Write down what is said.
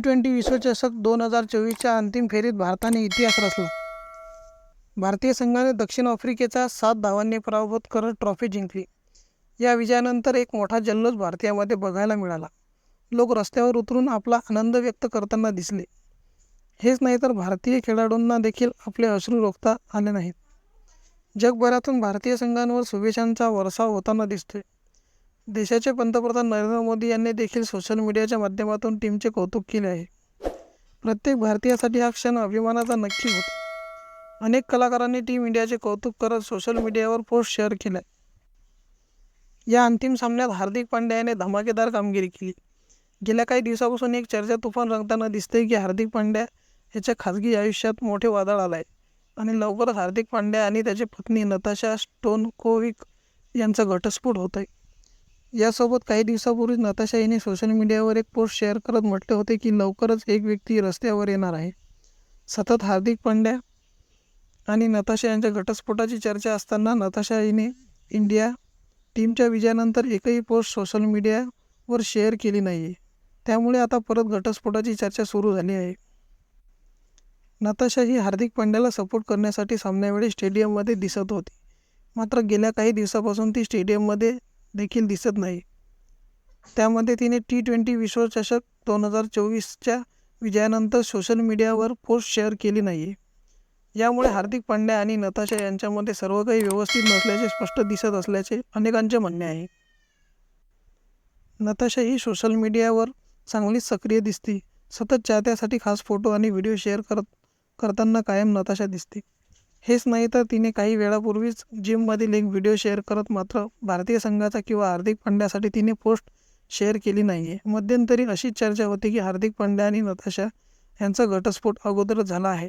Twenty विश्वचषक दोन हजार चोवीसच्या अंतिम फेरीत भारताने इतिहास रचला. भारतीय संघाने दक्षिण आफ्रिकेचा सात धावांनी पराभूत करत ट्रॉफी जिंकली. या विजयानंतर एक मोठा जल्लोष भारतीयामध्ये बघायला मिळाला. लोक रस्त्यावर उतरून आपला आनंद व्यक्त करताना दिसले. हेच नाही तर भारतीय खेळाडूंना देखील आपले अश्रू रोखता आले नाहीत. जगभरातून भारतीय संघांवर शुभेच्छांचा वरसाव होताना दिसतोय. देशाचे पंतप्रधान नरेंद्र मोदी यांनी देखील सोशल मीडियाच्या माध्यमातून टीमचे कौतुक केले आहे. प्रत्येक भारतीयासाठी हा क्षण अभिमानाचा नक्की होता. अनेक कलाकारांनी टीम इंडियाचे कौतुक करत सोशल मीडियावर पोस्ट शेअर केल्या. या अंतिम सामन्यात हार्दिक पांड्या याने धमाकेदार कामगिरी केली. गेल्या काही दिवसापासून एक चर्चा तुफान रंगताना दिसते की हार्दिक पांड्या याच्या खाजगी आयुष्यात मोठे वादळ आलाय आहे आणि लवकरच हार्दिक पांड्या आणि त्याची पत्नी नताशा स्टोनकोविक यांचा घटस्फोट होत आहे यासोबत काही दिवसापूर्वी नताशा हिने सोशल मीडियावर एक पोस्ट शेअर करत म्हटले होते की लवकरच एक व्यक्ती रस्त्यावर येणार आहे. सतत हार्दिक पांड्या आणि नताशा यांच्या घटस्फोटाची चर्चा असताना नताशा हिने इंडिया टीमच्या विजयानंतर एकही पोस्ट सोशल मीडियावर शेअर केली नाही आहे त्यामुळे आता परत घटस्फोटाची चर्चा सुरू झाली आहे. नताशा ही हार्दिक पांड्याला सपोर्ट करण्यासाठी सामन्यावेळी स्टेडियममध्ये दिसत होती. मात्र गेल्या काही दिवसापासून ती स्टेडियममध्ये देखील दिसत नाही. त्यामध्ये तिने टी ट्वेंटी विश्वचषक दोन हजार चोवीसच्या विजयानंतर सोशल मीडियावर पोस्ट शेअर केली नाही आहे यामुळे हार्दिक पांड्या आणि नताशा यांच्यामध्ये सर्व काही व्यवस्थित नसल्याचे स्पष्ट दिसत असल्याचे अनेकांचे म्हणणे आहे. नताशा ही सोशल मीडियावर चांगलीच सक्रिय दिसते. सतत चाहत्यासाठी खास फोटो आणि व्हिडिओ शेअर करत करताना कायम नताशा दिसते. हेच नाही तर तिने काही वेळापूर्वीच जिममधील एक व्हिडिओ शेअर करत मात्र भारतीय संघाचा किंवा हार्दिक पांड्यासाठी तिने पोस्ट शेअर केली नाही आहे मध्यंतरी अशीच चर्चा होती की हार्दिक पांड्या आणि नताशा यांचा घटस्फोट अगोदरच झाला आहे.